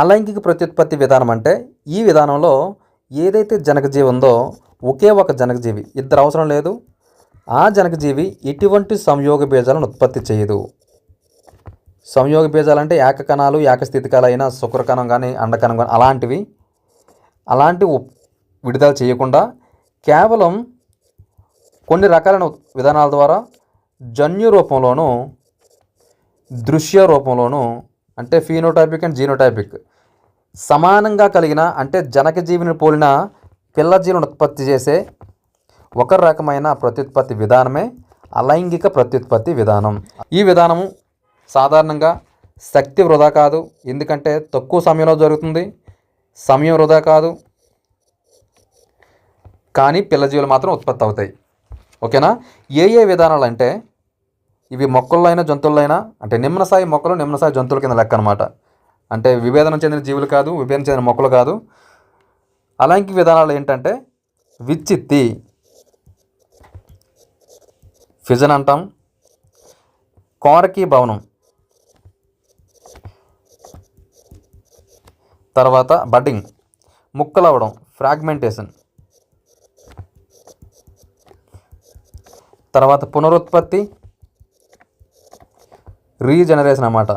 అలైంగిక ప్రత్యుత్పత్తి విధానం అంటే ఈ విధానంలో ఏదైతే జనకజీవి ఉందో ఒకే ఒక జనకజీవి ఇద్దరు అవసరం లేదు. ఆ జనకజీవి ఎటువంటి సంయోగ బీజాలను ఉత్పత్తి చేయదు. సంయోగ బీజాలు అంటే ఏకకణాలు ఏకస్థితికాలు శుక్రకణం కానీ అండకణం కానీ అలాంటివి. అలాంటి విడుదల చేయకుండా కేవలం కొన్ని రకాలైన విధానాల ద్వారా జన్యు రూపంలోనూ దృశ్య రూపంలోనూ అంటే ఫీనోటైపిక్ అండ్ జీనోటైపిక్. సమానంగా కలిగిన అంటే జనక జీవిని పోలిన పిల్ల జీవులను ఉత్పత్తి చేసే ఒక రకమైన ప్రత్యుత్పత్తి విధానమే అలైంగిక ప్రత్యుత్పత్తి విధానం. ఈ విధానము సాధారణంగా శక్తి వృధా కాదు. ఎందుకంటే తక్కువ సమయంలో జరుగుతుంది సమయం వృధా కాదు. కానీ పిల్లజీవులు మాత్రం ఉత్పత్తి అవుతాయి. ఓకేనా? ఏ ఏ విధానాలు అంటే ఇవి మొక్కల్లో అయినా జంతువుల్లో అయినా అంటే నిమ్నస్థాయి మొక్కలు నిమ్మనసాయి జంతువుల కింద లెక్క అనమాట అంటే విభేదనం చెందిన జీవులు కాదు విభేదనం చెందిన మొక్కలు కాదు. అలాంటి విధానాలు ఏంటంటే విచ్చిత్తి ఫిజన్ అంటాం కోరకి భవనం తర్వాత బడ్డింగ్ ముక్కలవడం ఫ్రాగ్మెంటేషన్ తర్వాత పునరుత్పత్తి రీజనరేషన్ అన్నమాట.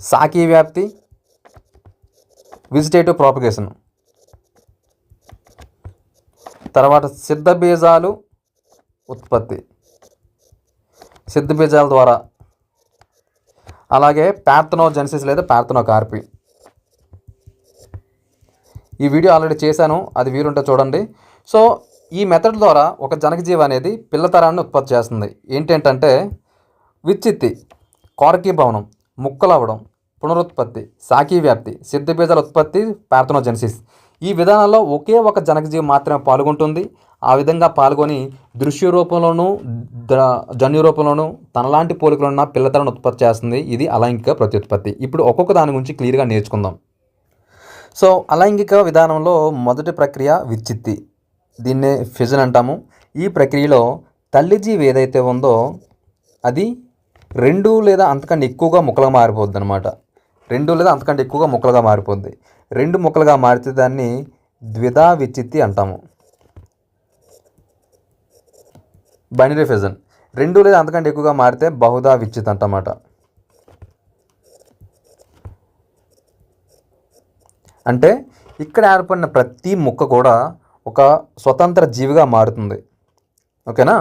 సాకీ వ్యాప్తి విజిటేటివ్ ప్రాపగేషన్ తర్వాత సిద్ధ బీజాలు ఉత్పత్తి. సిద్ధ బీజాల ద్వారా. అలాగే ప్యార్థనోజెన్సిస్ లేదా ప్యార్థనోకార్పి ఈ వీడియో ఆల్రెడీ చేశాను అది వీరుంటే చూడండి. సో ఈ మెథడ్ ద్వారా ఒక జనకజీవి అనేది పిల్లతరాన్ని ఉత్పత్తి చేస్తుంది. ఏంటంటే విచ్చిత్తి కోరకీ భవనం ముక్కలవడం పునరుత్పత్తి సాకీ వ్యాప్తి సిద్ధబీజాల ఉత్పత్తి పార్థనోజెన్సిస్. ఈ విధానంలో ఒకే ఒక జనకజీవి మాత్రమే పాల్గొంటుంది. ఆ విధంగా పాల్గొని దృశ్య రూపంలోనూ జన్యు రూపంలోనూ తనలాంటి పోలికలు ఉన్న పిల్లతలను ఉత్పత్తి చేస్తుంది. ఇది అలైంగిక ప్రత్యుత్పత్తి. ఇప్పుడు ఒక్కొక్క దాని గురించి క్లియర్గా నేర్చుకుందాం. సో అలైంగిక విధానంలో మొదటి ప్రక్రియ విచ్చిత్తి. దీన్నే ఫిజన్ అంటాము. ఈ ప్రక్రియలో తల్లి జీవి ఏదైతే ఉందో అది రెండు లేదా అంతకంటే ఎక్కువగా ముక్కలుగా మారిపోద్ది అనమాట రెండు లేదా అంతకంటే ఎక్కువగా ముక్కలుగా మారిపోద్ది. రెండు ముక్కలుగా మారితే దాన్ని ద్విధా విచిత్తి అంటాము. బైనరీ ఫిజన్ రెండు లేదా అంతకంటే ఎక్కువగా మారితే బహుదా విచిత్ అంటమాట. అంటే ఇక్కడ ఏర్పడిన ప్రతి ముక్క కూడా ఒక స్వతంత్ర జీవిగా మారుతుంది. ఓకేనా?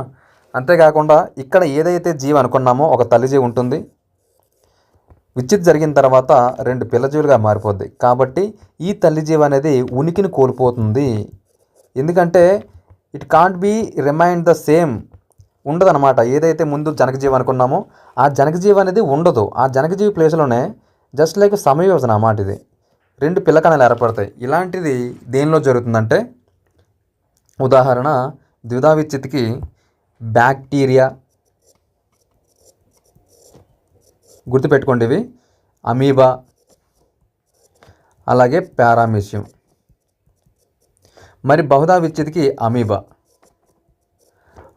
అంతేకాకుండా ఇక్కడ ఏదైతే జీవి అనుకున్నామో ఒక తల్లి జీవి ఉంటుంది. విచ్చిత్ జరిగిన తర్వాత రెండు పిల్లజీవులుగా మారిపోద్ది. కాబట్టి ఈ తల్లి జీవి అనేది ఉనికిని కోల్పోతుంది. ఎందుకంటే it can't be remind the same ఉండదన్నమాట. ఏదైతే ముందు జనకజీవి అనుకున్నామో ఆ జనకజీవి అనేది ఉండదు. ఆ జనకజీవి ప్లేస్లోనే జస్ట్ లైక్ సమయోజన అన్నమాట ఇది. రెండు పిల్లకణాలు ఏర్పడతాయి. ఇలాంటిది దేనిలో జరుగుతుందంటే ఉదాహరణ ద్విధా విచ్చిత్కి బ్యాక్టీరియా. గుర్తుపెట్టుకోండి ఇవి. అమీబా. అలాగే పారామిషియం. మరి బహుదా విచ్చిత్కి అమీబా.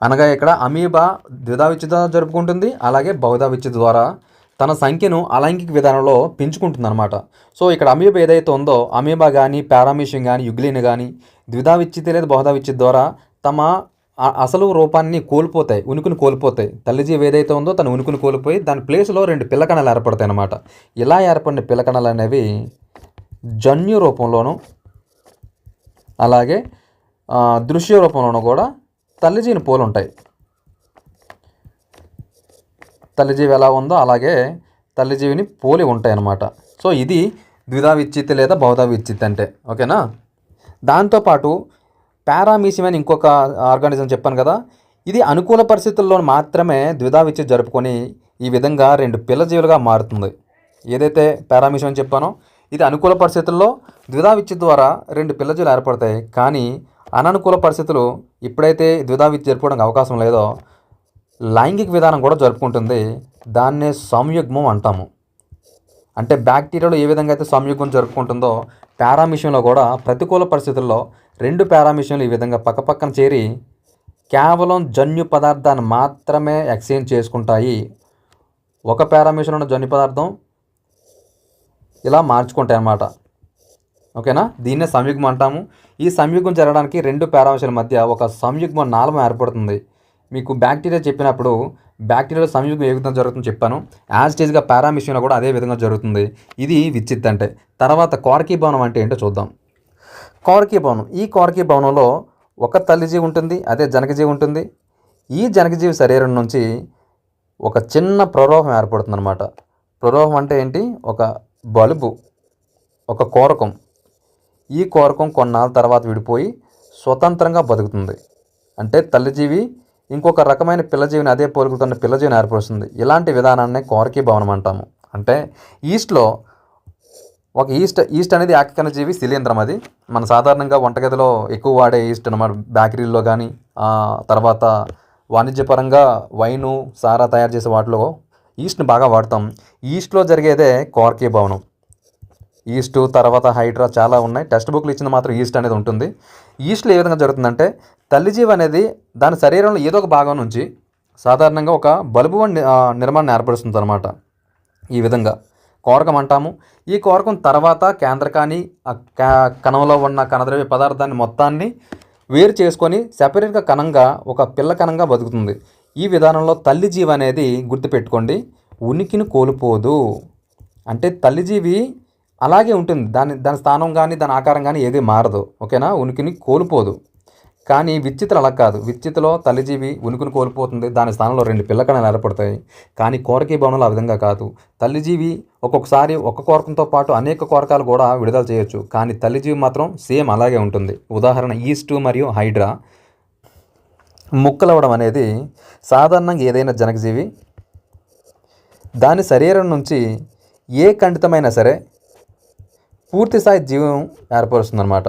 అనగా ఇక్కడ అమీబా ద్విధా విచ్చిత జరుపుకుంటుంది అలాగే బహుదా విచ్చిత ద్వారా తన సంఖ్యను అలైంగిక విధానంలో పెంచుకుంటుంది అనమాట సో ఇక్కడ అమీబా ఏదైతే ఉందో అమీబా కానీ పారామిషియం కానీ యుగ్లిన్ కానీ ద్విధా విచ్చితి లేదా బహుదా విచ్చిత ద్వారా తమ అసలు రూపాన్ని కోల్పోతాయి ఉనికిని కోల్పోతాయి. తల్లిజీవి ఏదైతే ఉందో తన ఉనికిని కోల్పోయి దాని ప్లేస్లో రెండు పిల్లకణాలు ఏర్పడతాయి అన్నమాట. ఇలా ఏర్పడిన పిల్లకణాలు అనేవి జన్యు రూపంలోను అలాగే దృశ్య రూపంలోనూ కూడా తల్లిజీని పోలు ఉంటాయి తల్లిజీవి ఎలా ఉందో అలాగే తల్లిజీవిని పోలి ఉంటాయి అన్నమాట. సో ఇది ద్విధా విచ్చిత్తి లేదా బహుధా విచ్చిత్తి అంటే ఓకేనా? దాంతోపాటు పారామీసియం అని ఇంకొక ఆర్గానిజం చెప్పాను కదా. ఇది అనుకూల పరిస్థితుల్లో మాత్రమే ద్విధా జరుపుకొని ఈ విధంగా రెండు పిల్లజీవులుగా మారుతుంది. ఏదైతే పారామీసియం అని చెప్పానో ఇది అనుకూల పరిస్థితుల్లో ద్విధా ద్వారా రెండు పిల్లజీవులు ఏర్పడతాయి. కానీ అననుకూల పరిస్థితులు ఎప్పుడైతే ద్విధా విచ్చిత్ జరుపుకోవడానికి అవకాశం లేదో లైంగిక విధానం కూడా జరుపుకుంటుంది. దాన్నే సంయుగ్మం అంటాము. అంటే బ్యాక్టీరియాలో ఏ విధంగా అయితే సంయుగం జరుపుకుంటుందో పారామిషంలో కూడా ప్రతికూల పరిస్థితుల్లో రెండు పారామిషన్లు ఈ విధంగా పక్కపక్కన చేరి కేవలం జన్యు పదార్థాన్ని మాత్రమే ఎక్స్చేంజ్ చేసుకుంటాయి. ఒక పారామిషన్ ఉన్న జన్యు పదార్థం ఇలా మార్చుకుంటాయి అన్నమాట ఓకేనా? దీన్నే సంయుగ్మం అంటాము. ఈ సంయుగ్మం జరగడానికి రెండు పేరాంశాల మధ్య ఒక సంయుగ్మ నాళం ఏర్పడుతుంది. మీకు బ్యాక్టీరియా చెప్పినప్పుడు బ్యాక్టీరియాలో సంయుగ్మం ఏ విధంగా జరుగుతుందో చెప్పాను. యాజ్ స్టేజ్గా పారామిషియంలో కూడా అదే విధంగా జరుగుతుంది. ఇది విచ్చిత్ అంటే తర్వాత కోరకీ భవనం అంటే ఏంటో చూద్దాం. కోరకీ భవనం. ఈ కోరకీ భవనంలో ఒక తల్లిజీవి ఉంటుంది అదే జనకజీవి ఉంటుంది. ఈ జనకజీవి శరీరం నుంచి ఒక చిన్న ప్రరోహం ఏర్పడుతుందన్నమాట. ప్రరోహం అంటే ఏంటి? ఒక బల్బు ఒక కోరకం. ఈ కోరకం కొన్నాళ్ళ తర్వాత విడిపోయి స్వతంత్రంగా బతుకుతుంది. అంటే తల్లిజీవి ఇంకొక రకమైన పిల్లజీవిని అదే పోలుకుతున్న పిల్లజీవిని ఏర్పరుస్తుంది. ఇలాంటి విధానాన్ని కోరకీ భవనం అంటాము. అంటే ఈస్ట్లో ఒక ఈస్ట్ ఈస్ట్ అనేది ఏకకణ జీవి శిలీంధ్రం అది. మన సాధారణంగా వంటగదిలో ఎక్కువ వాడే ఈస్ట్ అనమాట బేకరీల్లో కానీ తర్వాత వాణిజ్యపరంగా వైను సారా తయారు చేసే వాటిలో ఈస్ట్ని బాగా వాడతాం. ఈస్ట్లో జరిగేదే కోర్కీ భవనం. ఈస్ట్ తర్వాత హైడ్రా చాలా ఉన్నాయి. టెక్స్ట్ బుక్లు ఇచ్చిన మాత్రం ఈస్ట్ అనేది ఉంటుంది. ఈస్ట్లో ఏ విధంగా జరుగుతుందంటే తల్లిజీవి అనేది దాని శరీరంలో ఏదో ఒక భాగం నుంచి సాధారణంగా ఒక బల్బు వంటి, నిర్మాణం ఏర్పరుస్తుంది అనమాట ఈ విధంగా కోరకం అంటాము. ఈ కోరకం తర్వాత కేంద్రకాన్ని కణంలో ఉన్న కణద్రవ్య పదార్థాన్ని మొత్తాన్ని వేరు చేసుకొని సెపరేట్గా కణంగా ఒక పిల్ల కణంగా బతుకుతుంది. ఈ విధానంలో తల్లి జీవి అనేది గుర్తుపెట్టుకోండి ఉనికిని కోల్పోదు. అంటే తల్లిజీవి అలాగే ఉంటుంది. దాని దాని స్థానం కానీ దాని ఆకారం కానీ ఏది మారదు. ఓకేనా? ఉనికిని కోల్పోదు. కానీ విచ్చితలు అలా కాదు. విచ్చితలో తల్లిజీవి ఉనికిని కోల్పోతుంది. దాని స్థానంలో రెండు పిల్లకణాలు ఏర్పడతాయి. కానీ కోరకీ భవనాలు ఆ విధంగా కాదు. తల్లిజీవి ఒక్కొక్కసారి ఒక్క కోరకంతో పాటు అనేక కోరకాలు కూడా విడుదల చేయొచ్చు. కానీ తల్లిజీవి మాత్రం సేమ్ అలాగే ఉంటుంది. ఉదాహరణ ఈస్ట్ మరియు హైడ్రా. ముక్కలవడం అనేది సాధారణంగా ఏదైనా జనకజీవి. దాని శరీరం నుంచి ఏ ఖండితమైనా సరే పూర్తి స్థాయి జీవం ఏర్పరుస్తుందన్నమాట.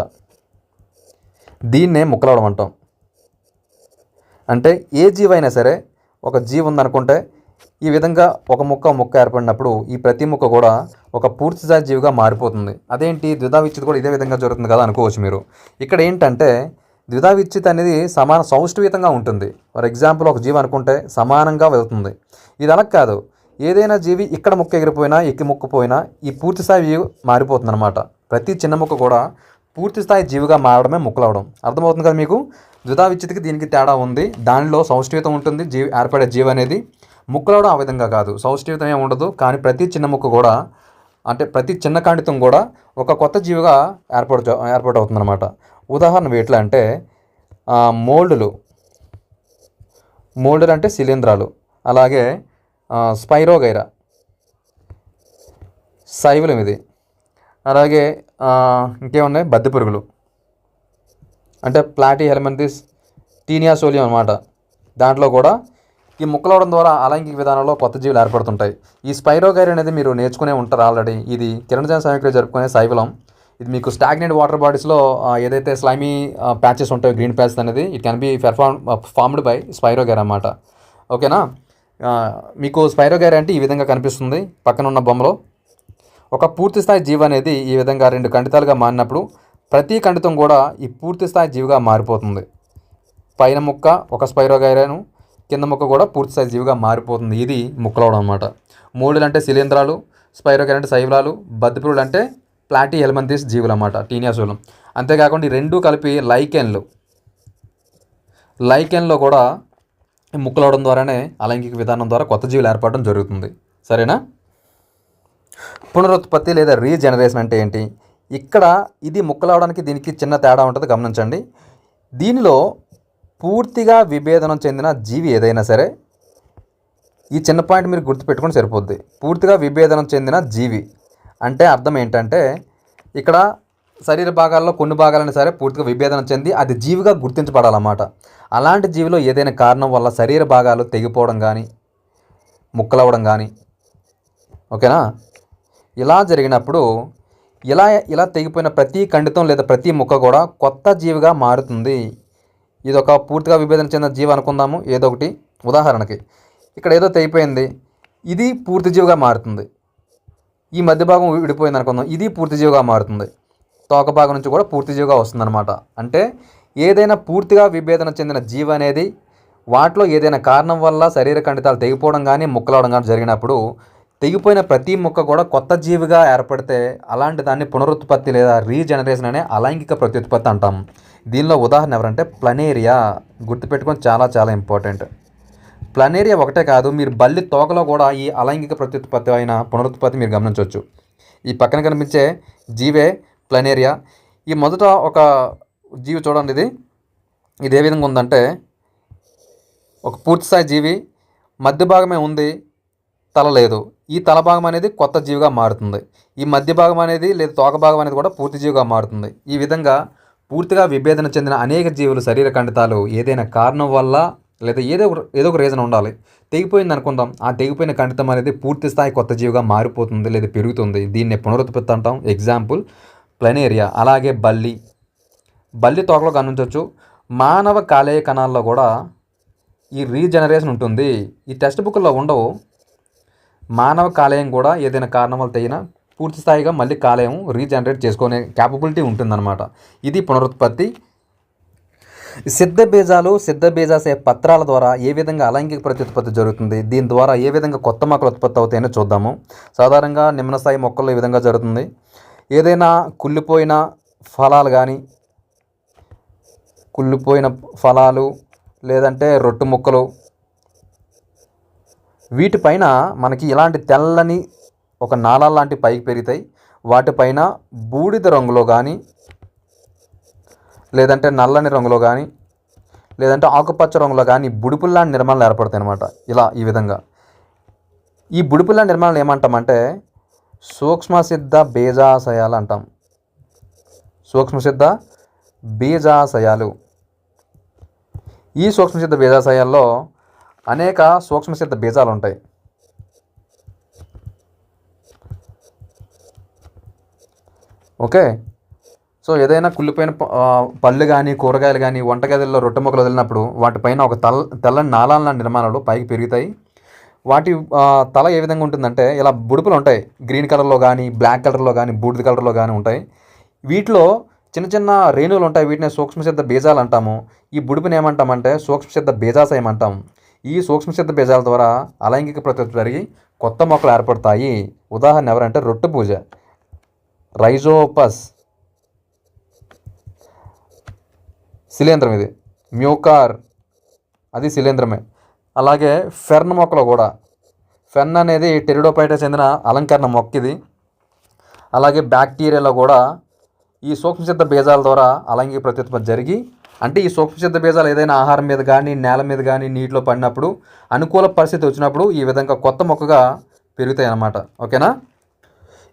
దీన్నే ముక్కలవడం అంటాం. అంటే ఏ జీవైనా సరే ఒక జీవి ఉందనుకుంటే ఈ విధంగా ఒక ముక్క ముక్క ఏర్పడినప్పుడు ఈ ప్రతి ముక్క కూడా ఒక పూర్తి జీవిగా మారిపోతుంది. అదేంటి? ద్విధా విచ్చిత్ కూడా ఇదే విధంగా జరుగుతుంది కదా అనుకోవచ్చు మీరు. ఇక్కడ ఏంటంటే ద్విధా విచ్చిత్ అనేది సమాన సౌష్ఠవితంగా ఉంటుంది. ఫర్ ఎగ్జాంపుల్ ఒక జీవి అనుకుంటే సమానంగా వెళ్తుంది. ఇది అలా కాదు. ఏదైనా జీవి ఇక్కడ ముక్క ఎగిరిపోయినా ఎక్కి ముక్క పోయినా ఈ పూర్తి స్థాయి జీవి మారిపోతుంది అనమాట ప్రతి చిన్న ముక్క కూడా పూర్తిస్థాయి జీవిగా మారడమే ముక్కలవడం అర్థమవుతుంది కదా మీకు? ద్విధావిచ్చితికి దీనికి తేడా ఉంది. దానిలో సౌష్ఠవితం ఉంటుంది. జీవి ఏర్పడే జీవి అనేది ముక్కలవడం ఆ విధంగా కాదు. సౌష్ఠవితం ఏమి ఉండదు. కానీ ప్రతి చిన్న ముక్క కూడా అంటే ప్రతి చిన్న కాండితం కూడా ఒక కొత్త జీవిగా ఏర్పడు ఏర్పాటవుతుంది అనమాట ఉదాహరణ ఎట్లా అంటే మోల్డులు. మోల్డ్లు అంటే శిలీంధ్రాలు. అలాగే స్పైరోగైరా. శైవలం ఇది అలాగే ఇంకేమున్నాయి? బద్దె పురుగులు. అంటే ప్లాటీ హెల్మెంతిస్ టీనియాసోలియం అనమాట దాంట్లో కూడా ఈ ముక్కలవడం ద్వారా అలైంగిక విధానంలో కొత్త జీవులు ఏర్పడుతుంటాయి. ఈ స్పైరోగైర్ అనేది మీరు నేర్చుకునే ఉంటారు ఆల్రెడీ. ఇది కిరణజన సమీకరణ జరుపుకునే శైవలం. ఇది మీకు స్టాగ్నెంట్ వాటర్ బాడీస్లో ఏదైతే స్లైమీ ప్యాచెస్ ఉంటాయో గ్రీన్ ప్యాచెస్ అనేది it can be perform formed by spirogyra అన్నమాట. ఓకేనా? మీకు స్పైరోగైర్ అంటే ఈ విధంగా కనిపిస్తుంది. పక్కన ఉన్న బొమ్మలో. ఒక పూర్తిస్థాయి జీవి అనేది ఈ విధంగా రెండు ఖండితాలుగా మారినప్పుడు ప్రతి ఖండితం కూడా ఈ పూర్తి స్థాయి జీవిగా మారిపోతుంది. పైన ముక్క ఒక స్పైరోగైరాను కింద ముక్క కూడా పూర్తిస్థాయి జీవిగా మారిపోతుంది. ఇది ముక్కలవడం అనమాట మూడులు అంటే శిలీంధ్రాలు స్పైరోగైర్ అంటే శైవలాలు బద్దిపురులు అంటే ప్లాటీ ఎల్మంతిస్ జీవులు అన్నమాట టీనియాసోలం అంతేకాకుండా ఈ రెండు కలిపి లైకెన్లు. లైకెన్లో కూడా ఈ ముక్కలవడం ద్వారానే అలైంగిక విధానం ద్వారా కొత్త జీవులు ఏర్పడడం జరుగుతుంది. సరేనా? పునరుత్పత్తి లేదా రీజనరేషన్ అంటే ఏంటి? ఇక్కడ ఇది ముక్కలవడానికి దీనికి చిన్న తేడా ఉంటుంది గమనించండి. దీనిలో పూర్తిగా విభేదనం చెందిన జీవి ఏదైనా సరే ఈ చిన్న పాయింట్ మీరు గుర్తుపెట్టుకుని సరిపోద్ది. పూర్తిగా విభేదనం చెందిన జీవి అంటే అర్థం ఏంటంటే ఇక్కడ శరీర భాగాల్లో కొన్ని భాగాలైనా సరే పూర్తిగా విభేదనం చెంది అది జీవిగా గుర్తించబడాలన్నమాట. అలాంటి జీవిలో ఏదైనా కారణం వల్ల శరీర భాగాలు తెగిపోవడం కానీ ముక్కలవ్వడం కానీ ఓకేనా? ఇలా జరిగినప్పుడు ఇలా ఇలా తెగిపోయిన ప్రతి ఖండితం లేదా ప్రతి ముక్క కూడా కొత్త జీవిగా మారుతుంది. ఇది ఒక పూర్తిగా విభేదన చెందిన జీవి అనుకుందాము ఏదో ఒకటి ఉదాహరణకి. ఇక్కడ ఏదో తెగిపోయింది ఇది పూర్తి జీవిగా మారుతుంది. ఈ మధ్య భాగం విడిపోయింది అనుకుందాం ఇది పూర్తి జీవిగా మారుతుంది. తోక భాగం నుంచి కూడా పూర్తి జీవిగా వస్తుందన్నమాట. అంటే ఏదైనా పూర్తిగా విభేదన చెందిన జీవి అనేది వాటిలో ఏదైనా కారణం వల్ల శరీర ఖండితాలు తెగిపోవడం కానీ ముక్కలవడం కానీ జరిగినప్పుడు తెగిపోయిన ప్రతి మొక్క కూడా కొత్త జీవిగా ఏర్పడితే అలాంటి దాన్ని పునరుత్పత్తి లేదా రీజనరేషన్ అనే అలైంగిక ప్రత్యుత్పత్తి అంటాం. దీనిలో ఉదాహరణ ఎవరంటే ప్లనేరియా. గుర్తుపెట్టుకొని చాలా చాలా ఇంపార్టెంట్. ప్లనేరియా ఒకటే కాదు మీరు బల్లి తోకలో కూడా ఈ అలైంగిక ప్రత్యుత్పత్తి అయిన పునరుత్పత్తి మీరు గమనించవచ్చు. ఈ పక్కన కనిపించే జీవే ప్లనేరియా. ఈ మొదట ఒక జీవి చూడండి ఇది. ఇది ఏ విధంగా ఉందంటే ఒక పూర్తిస్థాయి జీవి మధ్య భాగమే ఉంది తల లేదు. ఈ తల భాగం అనేది కొత్త జీవిగా మారుతుంది. ఈ మధ్య భాగం అనేది లేదా తోక భాగం అనేది కూడా పూర్తి జీవిగా మారుతుంది. ఈ విధంగా పూర్తిగా విభేదన చెందిన అనేక జీవులు శరీర ఖండితాలు ఏదైనా కారణం వల్ల లేదా ఏదో ఒక ఏదో ఒక రీజన్ ఉండాలి. తెగిపోయింది అనుకుందాం. ఆ తెగిపోయిన ఖండితం అనేది పూర్తి స్థాయి కొత్త జీవిగా మారిపోతుంది లేదా పెరుగుతుంది. దీన్ని పునరుత్పత్తి అంటాం. ఎగ్జాంపుల్ ప్లనేరియా అలాగే బల్లి. బల్లి తోకలో గమనించవచ్చు. మానవ కాలేయ కణాల్లో కూడా ఈ రీజనరేషన్ ఉంటుంది. ఈ టెక్స్ట్ బుక్లో ఉండవు. మానవ కాలేయం కూడా ఏదైనా కారణం వల్ల తెగిన పూర్తి స్థాయిగా మళ్ళీ కాలేయం రీజనరేట్ చేసుకునే క్యాపబిలిటీ ఉంటుందన్నమాట. ఇది పునరుత్పత్తి. సిద్ధ బీజాలు సిద్ధ బీజాసే పత్రాల ద్వారా ఏ విధంగా అలైంగిక ప్రత్యుత్పత్తి జరుగుతుంది దీని ద్వారా ఏ విధంగా కొత్త మొక్కలు ఉత్పత్తి అవుతాయని చూద్దాము. సాధారణంగా నిమ్న స్థాయి మొక్కల్లో ఈ విధంగా జరుగుతుంది. ఏదైనా కుళ్ళిపోయిన ఫలాలు కానీ కుళ్ళిపోయిన ఫలాలు లేదంటే రొట్టు ముక్కలు వీటిపైన మనకి ఇలాంటి తెల్లని ఒక నాళాలు లాంటి పైకి పెరుగుతాయి. వాటిపైన బూడిద రంగులో కానీ లేదంటే నల్లని రంగులో కానీ లేదంటే ఆకుపచ్చ రంగులో కానీ బుడిపుల్లాంటి నిర్మాణాలు ఏర్పడతాయి అనమాట ఇలా ఈ విధంగా. ఈ బుడిపుల్లా నిర్మాణాలు ఏమంటామంటే సూక్ష్మసిద్ధ బీజాశయాలు అంటాం. సూక్ష్మసిద్ధ బీజాశయాలు. ఈ సూక్ష్మసిద్ధ బీజాశయాల్లో అనేక సూక్ష్మసిద్ధ బీజాలు ఉంటాయి ఓకే? సో ఏదైనా కుళ్ళిపోయిన పళ్ళు కానీ కూరగాయలు కానీ వంటగదిలో రొట్టె మొక్కలు వదిలినప్పుడు వాటిపైన ఒక తల తెల్లని నాళాల నిర్మాణాలు పైకి పెరుగుతాయి. వాటి తల ఏ విధంగా ఉంటుందంటే ఇలా బుడుపులు ఉంటాయి. గ్రీన్ కలర్లో కానీ బ్లాక్ కలర్లో కానీ బూడిద కలర్లో కానీ ఉంటాయి. వీటిలో చిన్న చిన్న రేణువులు ఉంటాయి వీటిని సూక్ష్మసిద్ధ బీజాలు అంటాము. ఈ బుడుపుని ఏమంటామంటే సూక్ష్మసిద్ధ బీజాశయం అంటాము ఈ సూక్ష్మసిద్ధ బీజాల ద్వారా అలైంగిక ప్రత్యుత్పత్తి జరిగి కొత్త మొక్కలు ఏర్పడతాయి. ఉదాహరణ ఎవరంటే రొట్టె పూజ. రైజోపస్. శిలేంద్రం ఇది. మ్యూకార్. అది శిలేంద్రమే. అలాగే ఫెర్న్ మొక్కలు కూడా. ఫెర్న్ అనేది టెరిడోపైట చెందిన అలంకరణ మొక్క ఇది. అలాగే బ్యాక్టీరియాలో కూడా ఈ సూక్ష్మసిద్ధ బీజాల ద్వారా అలంగిక ప్రత్యుత్పత్తి జరిగి అంటే ఈ సూక్ష్మసిద్ధ బీజాలు ఏదైనా ఆహారం మీద కానీ నేల మీద కానీ నీటిలో పడినప్పుడు అనుకూల పరిస్థితి వచ్చినప్పుడు ఈ విధంగా కొత్త మొక్కగా పెరుగుతాయి అన్నమాట ఓకేనా?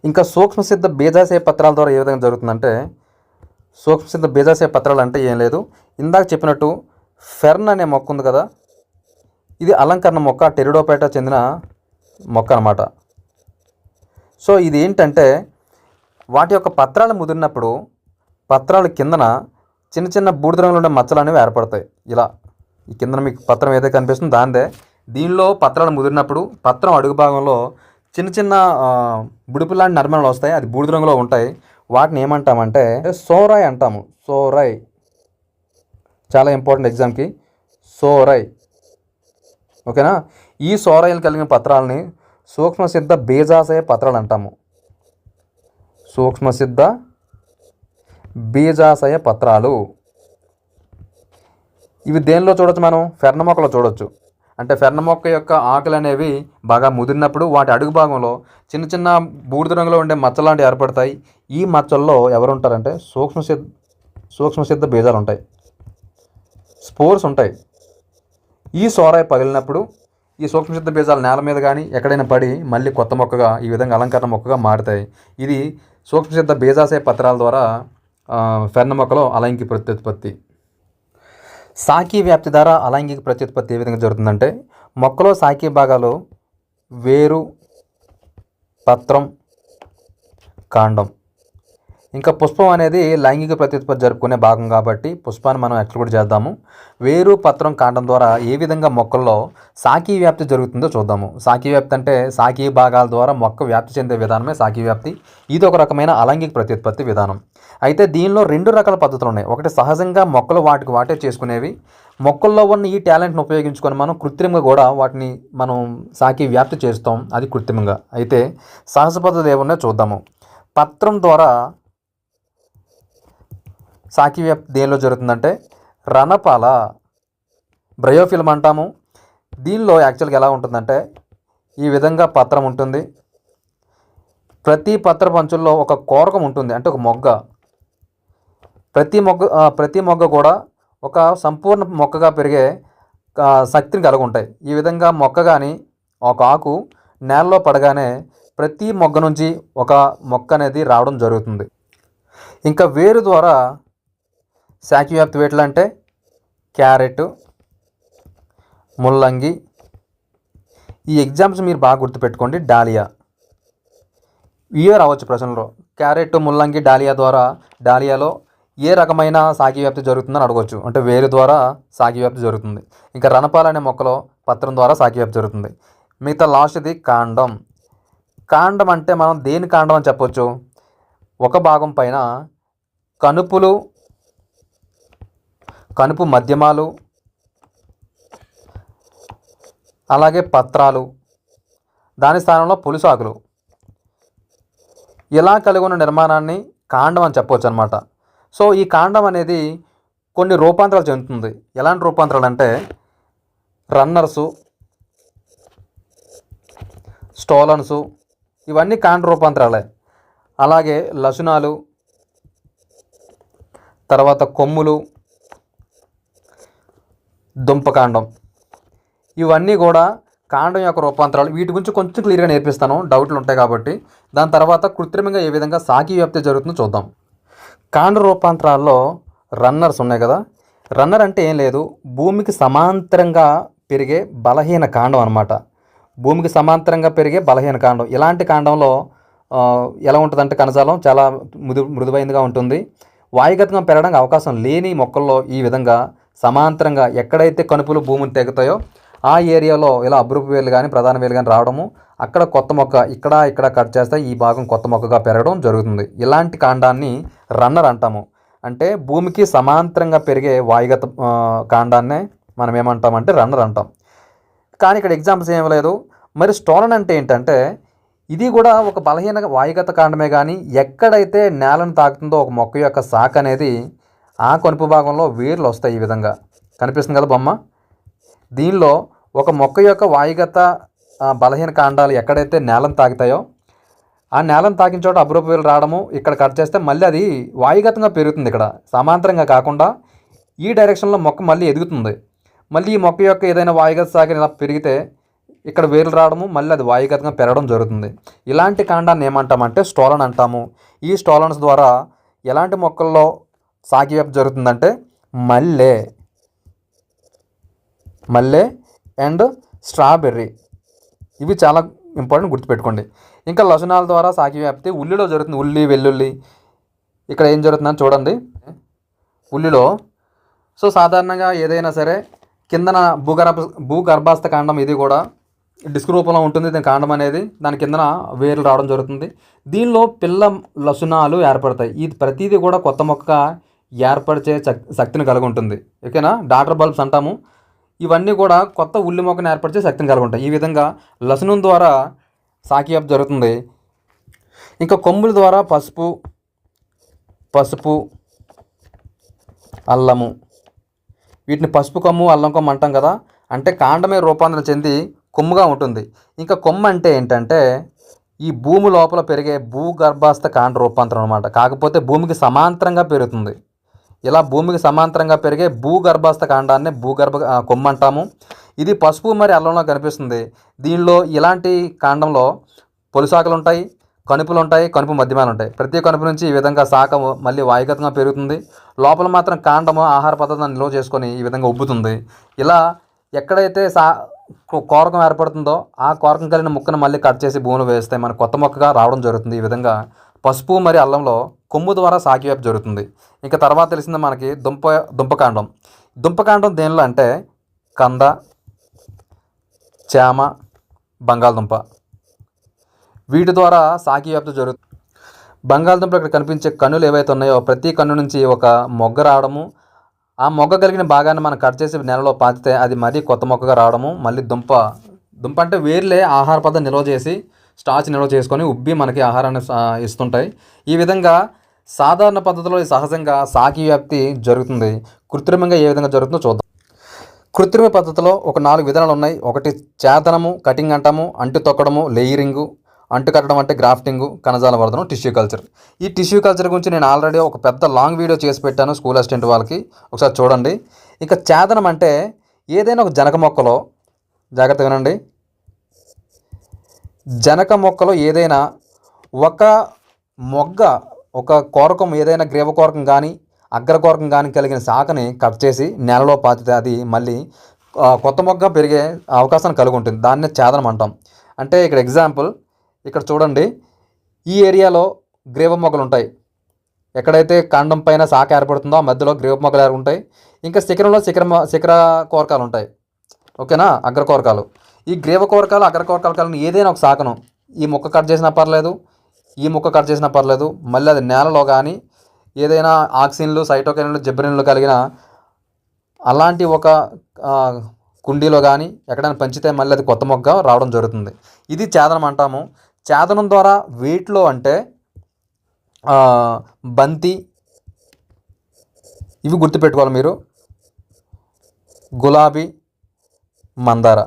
ఇంకా సూక్ష్మసిద్ధ బీజాశయ పత్రాల ద్వారా ఏ విధంగా జరుగుతుందంటే సూక్ష్మసిద్ధ బీజాశయ పత్రాలు అంటే ఏం లేదు. ఇందాక చెప్పినట్టు ఫెర్న్ అనే మొక్క ఉంది కదా ఇది అలంకరణ మొక్క టెరిడోపేట చెందిన మొక్క అన్నమాట. సో ఇది ఏంటంటే వాటి యొక్క పత్రాలు ముదిరినప్పుడు పత్రాలు కిందన చిన్న చిన్న బూడిద రంగులు ఉండే మచ్చలు అనేవి ఏర్పడతాయి. ఇలా ఈ కిందన మీకు పత్రం ఏదైతే కనిపిస్తుందో దాందే దీనిలో పత్రాలు ముదిరినప్పుడు పత్రం అడుగు భాగంలో చిన్న చిన్న బుడుపు లాంటి నర్మలు వస్తాయి. అది బూడిద రంగులో ఉంటాయి. వాటిని ఏమంటామంటే సోరాయ్ అంటాము. సోరాయ్ చాలా ఇంపార్టెంట్ ఎగ్జామ్కి. సోరాయ్ ఓకేనా? ఈ సోరాయిలు కలిగిన పత్రాలని సూక్ష్మసిద్ధ బీజాశయ పత్రాలు అంటాము. సూక్ష్మసిద్ధ బీజాశయ పత్రాలు. ఇవి దేనిలో చూడొచ్చు మనం? ఫెర్న మొక్కలో చూడొచ్చు. అంటే ఫెర్న మొక్క యొక్క ఆకులు అనేవి బాగా ముదిరినప్పుడు వాటి అడుగు భాగంలో చిన్న చిన్న బూడిద రంగులో ఉండే మచ్చలాంటివి ఏర్పడతాయి. ఈ మచ్చల్లో ఎవరు ఉంటారంటే సూక్ష్మసిద్ధ సూక్ష్మసిద్ధ బీజాలు ఉంటాయి. స్పోర్స్ ఉంటాయి. ఈ సోరాయి పగిలినప్పుడు ఈ సూక్ష్మసిద్ధ బీజాలు నేల మీద కానీ ఎక్కడైనా పడి మళ్ళీ కొత్త మొక్కగా ఈ విధంగా అలంకరణ మొక్కగా మారుతాయి. ఇది సూక్ష్మసిద్ధ బీజాశయ పత్రాల ద్వారా ఆ, ఫెర్న మొక్కలో అలైంగిక ప్రత్యుత్పత్తి. సాకి వ్యాప్తి ద్వారా అలైంగిక ప్రత్యుత్పత్తి ఏ విధంగా జరుగుతుందంటే మొక్కలో సాకి భాగాలు వేరు పత్రం కాండం. ఇంకా పుష్పం అనేది లైంగిక ప్రత్యుత్పత్తి జరుపుకునే భాగం కాబట్టి పుష్పాన్ని మనం ఎక్స్క్లూడ్ చేద్దాము. వేరు పత్రం కాండం ద్వారా ఏ విధంగా మొక్కల్లో సాకి వ్యాప్తి జరుగుతుందో చూద్దాము. సాకి వ్యాప్తి అంటే సాకి భాగాల ద్వారా మొక్క వ్యాప్తి చెందే విధానమే సాకి వ్యాప్తి. ఇది ఒక రకమైన అలైంగిక ప్రత్యుత్పత్తి విధానం. అయితే దీనిలో రెండు రకాల పద్ధతులు ఉన్నాయి. ఒకటి సహజంగా మొక్కలు వాటికి వాటే చేసుకునేవి. మొక్కల్లో ఉన్న ఈ టాలెంట్ని ఉపయోగించుకొని మనం కృత్రిమంగా కూడా వాటిని మనం సాకి వ్యాప్తి చేస్తాం. అది కృత్రిమంగా. అయితే సహజ పద్ధతులు ఏమన్నా చూద్దాము. పత్రం ద్వారా సాకి దేనిలో జరుగుతుందంటే రణపాల బ్రయోఫిల్మ్ అంటాము. దీనిలో యాక్చువల్గా ఎలా ఉంటుందంటే ఈ విధంగా పత్రం ఉంటుంది. ప్రతి పత్ర పంచుల్లో ఒక కోరకం ఉంటుంది అంటే ఒక మొగ్గ. ప్రతి మొగ్గ ప్రతి మొగ్గ కూడా ఒక సంపూర్ణ మొక్కగా పెరిగే శక్తిని కలిగి ఉంటాయి. ఈ విధంగా మొక్క కానీ ఒక ఆకు నేలలో పడగానే ప్రతి మొగ్గ నుంచి ఒక మొక్క అనేది రావడం జరుగుతుంది. ఇంకా వేరు ద్వారా శాఖ వ్యాప్తి వేట్లు అంటే క్యారెట్ ముల్లంగి. ఈ ఎగ్జామ్స్ మీరు బాగా గుర్తుపెట్టుకోండి. డాలియా. ఇవే రావచ్చు ప్రశ్నలో. క్యారెట్ ముల్లంగి డాలియా ద్వారా డాలియాలో ఏ రకమైన సాగి వ్యాప్తి జరుగుతుందని అడగవచ్చు అంటే వేరు ద్వారా సాగి వ్యాప్తి జరుగుతుంది. ఇంకా రణపాల అనే మొక్కలో పత్రం ద్వారా సాగి వ్యాప్తి జరుగుతుంది. మిగతా లాస్ట్ది కాండం. కాండం అంటే మనం దేని కాండం అని చెప్పొచ్చు? ఒక భాగం పైన కనుపులు కనుపు మధ్యమాలు అలాగే పత్రాలు దాని స్థానంలో పులిసాకులు. ఇలా కలిగి ఉన్న నిర్మాణాన్ని కాండం అని చెప్పవచ్చు అనమాట సో ఈ కాండం అనేది కొన్ని రూపాంతరాలు చెందుతుంది. ఎలాంటి రూపాంతరాలు అంటే రన్నర్సు స్టోలన్సు ఇవన్నీ కాండ రూపాంతరాలే. అలాగే లసునాలు తర్వాత కొమ్ములు దుంపకాండం. ఇవన్నీ కూడా కాండం యొక్క రూపాంతరాలు. వీటి గురించి కొంచెం క్లియర్గా నేర్పిస్తాను. డౌట్లు ఉంటాయి కాబట్టి. దాని తర్వాత కృత్రిమంగా ఏ విధంగా సాకి వ్యాప్తి జరుగుతుందో చూద్దాం. కాండ రూపాంతరాల్లో రన్నర్స్ ఉన్నాయి కదా. రన్నర్ అంటే ఏం లేదు. భూమికి సమాంతరంగా పెరిగే బలహీన కాండం అనమాట భూమికి సమాంతరంగా పెరిగే బలహీన కాండం. ఇలాంటి కాండంలో ఎలా ఉంటుందంటే కణజాలం చాలా మృదు మృదువైనదిగా ఉంటుంది. వాయుగతంగా పెరగడానికి అవకాశం లేని మొక్కల్లో ఈ విధంగా సమాంతరంగా ఎక్కడైతే కనుపులు భూమిని తెగుతాయో ఆ ఏరియాలో ఇలా అభివృద్ధి వేలు కానీ ప్రధాన వేలు కానీ రావడము అక్కడ కొత్త మొక్క ఇక్కడ ఇక్కడ కట్ చేస్తే ఈ భాగం కొత్త మొక్కగా పెరగడం జరుగుతుంది. ఇలాంటి కాండాన్ని రన్నర్ అంటాము. అంటే భూమికి సమాంతరంగా పెరిగే వాయుగత కాండాన్నే మనం ఏమంటామంటే రన్నర్ అంటాం. కానీ ఇక్కడ ఎగ్జాంపుల్స్ ఏం లేదు మరి స్టోలన్ అంటే ఏంటంటే ఇది కూడా ఒక బలహీన వాయుగత కాండమే కానీ ఎక్కడైతే నేలను తాకుతుందో ఒక మొక్క యొక్క శాఖ అనేది ఆ కనుపు భాగంలో వేర్లు వస్తాయి ఈ విధంగా. కనిపిస్తుంది కదా బొమ్మ? దీనిలో ఒక మొక్క యొక్క వాయుగత బలహీన కాండాలు ఎక్కడైతే నేలను తాకుతాయో ఆ నేలను తాకిన చోట అభిరూప వేలు రావడము ఇక్కడ కట్ చేస్తే మళ్ళీ అది వాయుగతంగా పెరుగుతుంది ఇక్కడ. సమాంతరంగా కాకుండా ఈ డైరెక్షన్లో మొక్క మళ్ళీ ఎదుగుతుంది. మళ్ళీ ఈ మొక్క యొక్క ఏదైనా వాయుగత సాగిన ఇలా పెరిగితే ఇక్కడ వేర్లు రావడము మళ్ళీ అది వాయుగతంగా పెరగడం జరుగుతుంది. ఇలాంటి కాండాన్ని ఏమంటామంటే స్టోలన్ అంటాము. ఈ స్టోలన్స్ ద్వారా ఎలాంటి మొక్కల్లో సాగి వ్యాప్తి జరుగుతుందంటే మల్లె. మల్లె అండ్ స్ట్రాబెర్రీ. ఇవి చాలా ఇంపార్టెంట్ గుర్తుపెట్టుకోండి. ఇంకా లసనాల ద్వారా సాగి వ్యాప్తి ఉల్లిలో జరుగుతుంది. ఉల్లి వెల్లుల్లి. ఇక్కడ ఏం జరుగుతుందని చూడండి. ఉల్లిలో సో సాధారణంగా ఏదైనా సరే కిందన భూగర్భ భూగర్భాస్థ కాండం ఇది కూడా డిస్క్ రూపంలో ఉంటుంది. దీని కాండం అనేది దాని కిందన వేర్లు రావడం జరుగుతుంది. దీనిలో పిల్ల లసునాలు ఏర్పడతాయి. ఇది ప్రతిదీ కూడా కొత్త మొక్క ఏర్పరిచే శక్తిని కలిగి ఉంటుంది ఓకేనా? డాటర్ బల్బ్స్ అంటాము. ఇవన్నీ కూడా కొత్త ఉల్లి మొక్కను ఏర్పరిచే శక్తిని కలిగి ఉంటాయి ఈ విధంగా లసనం ద్వారా సాకియాప్ జరుగుతుంది. ఇంకా కొమ్ముల ద్వారా పసుపు పసుపు అల్లము. వీటిని పసుపు కొమ్ము అల్లం కొమ్ము అంటాం కదా. అంటే కాండమే రూపాంతరం చెంది కొమ్ముగా ఉంటుంది. ఇంకా కొమ్ము అంటే ఏంటంటే ఈ భూమి లోపల పెరిగే భూగర్భాస్థ కాండ రూపాంతరం అనమాట కాకపోతే భూమికి సమాంతరంగా పెరుగుతుంది. ఇలా భూమికి సమాంతరంగా పెరిగే భూగర్భస్థ కాండాన్ని భూగర్భ కొమ్మంటాము. కొమ్ము అంటాము ఇది పసుపు మరి అల్లంలో కనిపిస్తుంది. దీనిలో ఇలాంటి కాండంలో పొలిసాకలు ఉంటాయి కనుపులు ఉంటాయి కనుపు మధ్యమాలు ఉంటాయి ప్రతి కనుపు నుంచి ఈ విధంగా శాఖ మళ్ళీ వాయుగతంగా పెరుగుతుంది. లోపల మాత్రం కాండము ఆహార పదార్థాన్ని నిల్వ చేసుకొని ఈ విధంగా ఉబ్బుతుంది. ఇలా ఎక్కడైతే సా కోరకం ఏర్పడుతుందో ఆ కోరకం కలిగిన ముక్కను మళ్ళీ కట్ చేసి భూమిలో వేస్తే మన కొత్త మొక్కగా రావడం జరుగుతుంది. ఈ విధంగా పసుపు మరియు అల్లంలో కొమ్ము ద్వారా సాకివేపు జరుగుతుంది. ఇంకా తర్వాత తెలిసింది మనకి దుంప దుంపకాండం. దుంపకాండం దేనిలో అంటే కంద చేమ బంగాళదుంప. వీటి ద్వారా సాకి వ్యాప్తి జరుగుతుంది బంగాళదుంపలు ఇక్కడ కనిపించే కన్నులు ఏవైతే ఉన్నాయో ప్రతి కన్ను నుంచి ఒక మొగ్గ రావడము. ఆ మొగ్గ కలిగిన భాగాన్ని మనం కట్ చేసి నెలలో పాతితే అది మరీ కొత్త మొక్కగా రావడము. మళ్ళీ దుంప దుంప అంటే వేర్లే ఆహార పదార్థం నిల్వ చేసి స్టార్చ్ నిల్వ చేసుకొని ఉబ్బి మనకి ఆహారాన్ని ఇస్తుంటాయి. ఈ విధంగా సాధారణ పద్ధతిలో సహజంగా సాకి వ్యాప్తి జరుగుతుంది. కృత్రిమంగా ఏ విధంగా జరుగుతుందో చూద్దాం. కృత్రిమ పద్ధతిలో ఒక నాలుగు విధానాలు ఉన్నాయి. ఒకటి చేతనము కటింగ్ అంటాము అంటు తొక్కడము లేయరింగు అంటు కట్టడం అంటే గ్రాఫ్టింగ్ కణజాల వర్ధనం టిష్యూ కల్చర్. ఈ టిష్యూ కల్చర్ గురించి నేను ఆల్రెడీ ఒక పెద్ద లాంగ్ వీడియో చేసి పెట్టాను స్కూల్ అసిస్టెంట్ వాళ్ళకి. ఒకసారి చూడండి. ఇక చేతనం అంటే ఏదైనా ఒక జనక మొక్కలో జాగ్రత్త వినండి. జనక మొక్కలో ఏదైనా ఒక మొగ్గ ఒక కోరకం ఏదైనా గ్రీవ కోరకం కానీ అగ్రకోరకం కానీ కలిగిన శాఖని కట్ చేసి నేలలో పాతితే అది మళ్ళీ కొత్త మొగ్గ పెరిగే అవకాశం కలిగి ఉంటుంది దాన్నే ఛేదనం అంటాం. అంటే ఇక్కడ ఎగ్జాంపుల్ ఇక్కడ చూడండి. ఈ ఏరియాలో గ్రీవ మొగ్గలు ఉంటాయి. ఎక్కడైతే కాండం పైన శాఖ ఏర్పడుతుందో ఆ మధ్యలో గ్రీవ మొగ్గలు ఉంటాయి ఇంకా శిఖరంలో శిఖర శిఖర కోరకాలు ఉంటాయి. ఓకేనా? అగ్రకోరకాలు ఈ గ్రీవ కోరకాలు అగ్ర కోరకాలు కలిగిన ఏదైనా ఒక శాఖను ఈ మొక్క కట్ చేసినా పర్లేదు ఈ ముక్క కట్ చేసినా పర్లేదు. మళ్ళీ అది నేలలో కానీ ఏదైనా ఆక్సిన్లు సైటోకైన్లు జిబ్రిన్లు కలిగిన అలాంటి ఒక కుండీలో కానీ ఎక్కడైనా పెంచితే మళ్ళీ అది కొత్త మొగ్గ రావడం జరుగుతుంది. ఇది చేదనం అంటాము. చేదనం ద్వారా వీటిలో అంటే బంతి ఇవి గుర్తుపెట్టుకోవాలి మీరు. గులాబీ మందార.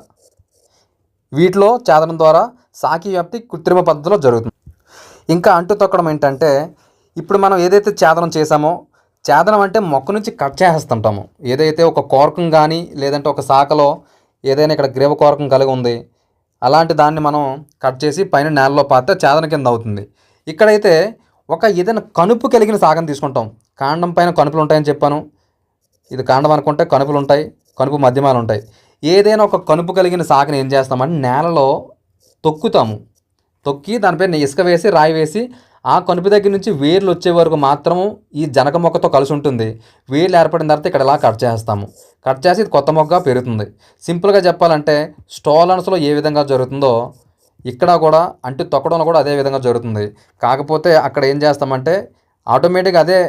వీటిలో చేదనం ద్వారా సాకి వ్యాప్తి కృత్రిమ పద్ధతిలో జరుగుతుంది. ఇంకా అంటు తొక్కడం ఏంటంటే ఇప్పుడు మనం ఏదైతే ఛేదనం చేసామో ఛేదనం అంటే మొక్క నుంచి కట్ చేసేస్తుంటాము. ఏదైతే ఒక కోరకం కానీ లేదంటే ఒక శాఖలో ఏదైనా ఇక్కడ గ్రీవ కోరకం కలిగి ఉంది అలాంటి దాన్ని మనం కట్ చేసి పైన నేలలో పాతే ఛేదన కింద అవుతుంది. ఇక్కడైతే ఒక ఏదైనా కనుపు కలిగిన సాగం తీసుకుంటాం. కాండం పైన కనుపులు ఉంటాయని చెప్పాను. ఇది కాండం అనుకుంటే కనుపులు ఉంటాయి కనుపు మధ్యమాలు ఉంటాయి. ఏదైనా ఒక కనుపు కలిగిన శాఖను ఏం చేస్తామంటే నేలలో తొక్కుతాము. తొక్కి దానిపైన ఇసుక వేసి రాయి వేసి ఆ కనుపు దగ్గర నుంచి వేర్లు వచ్చే వరకు మాత్రము ఈ జనక మొక్కతో కలిసి ఉంటుంది. వేర్లు ఏర్పడిన తర్వాత ఇక్కడ ఇలా కట్ చేస్తాము? కట్ చేసి ఇది కొత్త మొక్క పెరుగుతుంది. సింపుల్గా చెప్పాలంటే స్టోలన్స్లో ఏ విధంగా జరుగుతుందో ఇక్కడ కూడా అంటు తొక్కడంలో కూడా అదే విధంగా జరుగుతుంది. కాకపోతే అక్కడ ఏం చేస్తామంటే ఆటోమేటిక్గా అదే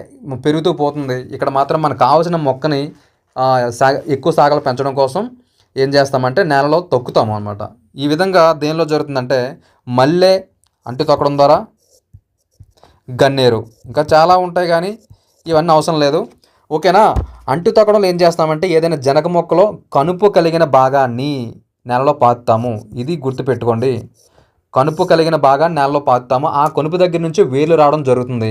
పెరుగుతూ పోతుంది. ఇక్కడ మాత్రం మనకు కావాల్సిన మొక్కని సా ఎక్కువ సాగలు పెంచడం కోసం ఏం చేస్తామంటే నేలలో తొక్కుతాము అనమాట ఈ విధంగా దేనిలో జరుగుతుందంటే మల్లె అంటు తొక్కడం ద్వారా గన్నేరు ఇంకా చాలా ఉంటాయి కానీ ఇవన్నీ అవసరం లేదు. ఓకేనా? అంటు తొక్కడంలో ఏం చేస్తామంటే ఏదైనా జనక మొక్కలో కనుపు కలిగిన భాగాన్ని నెలలో పాతాము ఇది గుర్తుపెట్టుకోండి. కనుపు కలిగిన భాగాన్ని నేలలో పాతుతాము ఆ కనుపు దగ్గర నుంచి వేర్లు రావడం జరుగుతుంది.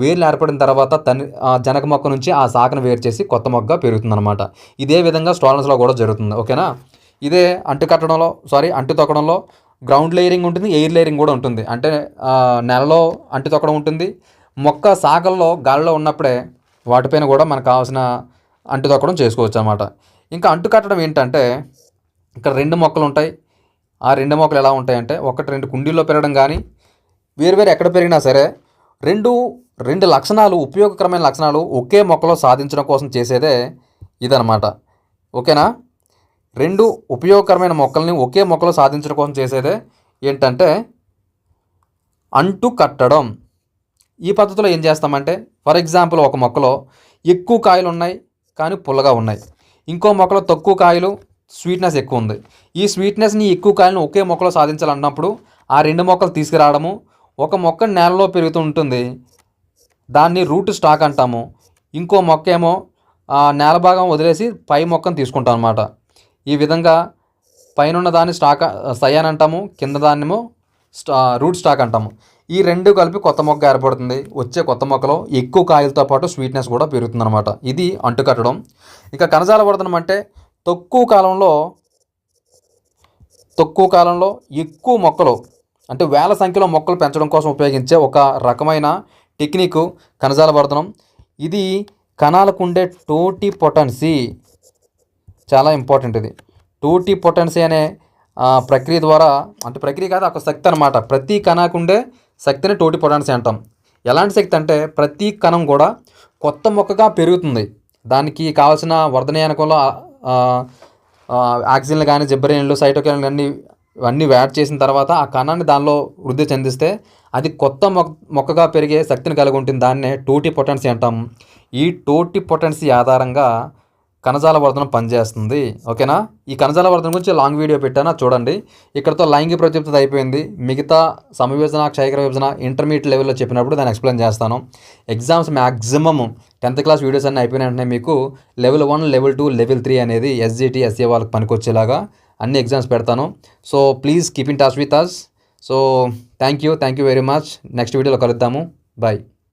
వేర్లు ఏర్పడిన తర్వాత తని జనక మొక్క నుంచి ఆ శాఖను వేరు చేసి కొత్త మొగ్గ పెరుగుతుంది అనమాట ఇదే విధంగా స్టాలన్స్లో కూడా జరుగుతుంది. ఓకేనా? ఇదే అంటు కట్టడంలో సారీ అంటు తొక్కడంలో గ్రౌండ్ లేయరింగ్ ఉంటుంది ఎయిర్ లేయరింగ్ కూడా ఉంటుంది. అంటే నెలలో అంటు తొక్కడం ఉంటుంది. మొక్క శాఖల్లో గాలిలో ఉన్నప్పుడే వాటిపైన కూడా మనకు కావాల్సిన అంటు తొక్కడం చేసుకోవచ్చు అనమాట ఇంకా అంటు కట్టడం ఏంటంటే ఇక్కడ రెండు మొక్కలు ఉంటాయి. ఆ రెండు మొక్కలు ఎలా ఉంటాయంటే ఒకటి రెండు కుండీల్లో పెరగడం కానీ వేరు వేరు ఎక్కడ పెరిగినా సరే రెండు రెండు లక్షణాలు ఉపయోగకరమైన లక్షణాలు ఒకే మొక్కలో సాధించడం కోసం చేసేదే ఇదనమాట ఓకేనా? రెండు ఉపయోగకరమైన మొక్కల్ని ఒకే మొక్కలో సాధించడం కోసం చేసేదే ఏంటంటే అంటు కట్టడం. ఈ పద్ధతిలో ఏం చేస్తామంటే ఫర్ ఎగ్జాంపుల్ ఒక మొక్కలో ఎక్కువ కాయలు ఉన్నాయి కానీ పుల్లగా ఉన్నాయి. ఇంకో మొక్కలో తక్కువ కాయలు స్వీట్నెస్ ఎక్కువ ఉంది ఈ స్వీట్నెస్ని ఎక్కువ కాయలను ఒకే మొక్కలో సాధించాలన్నప్పుడు ఆ రెండు మొక్కలు తీసుకురావడము ఒక మొక్క నేలలో పెరుగుతూ ఉంటుంది. దాన్ని రూట్ స్టాక్ అంటాము. ఇంకో మొక్క ఏమో నేల భాగం వదిలేసి పై మొక్కను తీసుకుంటాం అనమాట ఈ విధంగా పైన దాన్ని స్టాక్ సయాన్ అంటాము కింద దాన్నేమో స్టా రూట్ స్టాక్ అంటాము. ఈ రెండు కలిపి కొత్త మొక్క ఏర్పడుతుంది. వచ్చే కొత్త మొక్కలో ఎక్కువ కాయలతో పాటు స్వీట్నెస్ కూడా పెరుగుతుంది అనమాట ఇది అంటు కట్టడం కణజాల వర్ధనం అంటే తక్కువ కాలంలో తక్కువ కాలంలో ఎక్కువ మొక్కలు అంటే వేల సంఖ్యలో మొక్కలు పెంచడం కోసం ఉపయోగించే ఒక రకమైన టెక్నిక్ కణజాల వర్ధనం ఇది కణాలకు ఉండే టోటీ పొటెన్సీ చాలా ఇంపార్టెంట్ ఇది. టోటీ పొటెన్సీ అనే ప్రక్రియ ద్వారా అంటే ప్రక్రియ కాదు ఒక శక్తి అనమాట ప్రతి కణాకు ఉండే శక్తిని టోటీ పొటెన్సీ అంటాం. ఎలాంటి శక్తి అంటే ప్రతి కణం కూడా కొత్త మొక్కగా పెరుగుతుంది. దానికి కావాల్సిన వర్ధనీయానికంలో ఆక్సిజన్లు కానీ జిబ్బరేన్లు సైటోకైన్లు అన్నీ ఇవన్నీ యాడ్ చేసిన తర్వాత ఆ కణాన్ని దానిలో వృద్ధి చెందిస్తే అది కొత్త మొక్క మొక్కగా పెరిగే శక్తిని కలిగి ఉంటుంది. దాన్నే టోటీ పొటెన్సీ అంటాం. ఈ టోటీ పొటెన్సీ ఆధారంగా కణజాల వర్ధనం పనిచేస్తుంది. ఓకేనా? ఈ కణజాల వర్ధనం గురించి లాంగ్ వీడియో పెట్టాను? చూడండి. ఇక్కడతో లైంగిక ప్రత్యుప్త అయిపోయింది. మిగతా సమవిభజన క్షయకర విభజన ఇంటర్మీడియట్ లెవెల్లో చెప్పినప్పుడు దాన్ని ఎక్స్ప్లెయిన్ చేస్తాను. Exams maximum tenth class videos అన్నీ అయిపోయిన వెంటనే మీకు level one level two level three అనేది ఎస్జిటి ఎస్ఏ వాళ్ళకి పనికొచ్చేలాగా అన్ని ఎగ్జామ్స్ పెడతాను. So please keep in touch with us so thank you thank you very much next వీడియోలో కలుద్దాము. బాయ్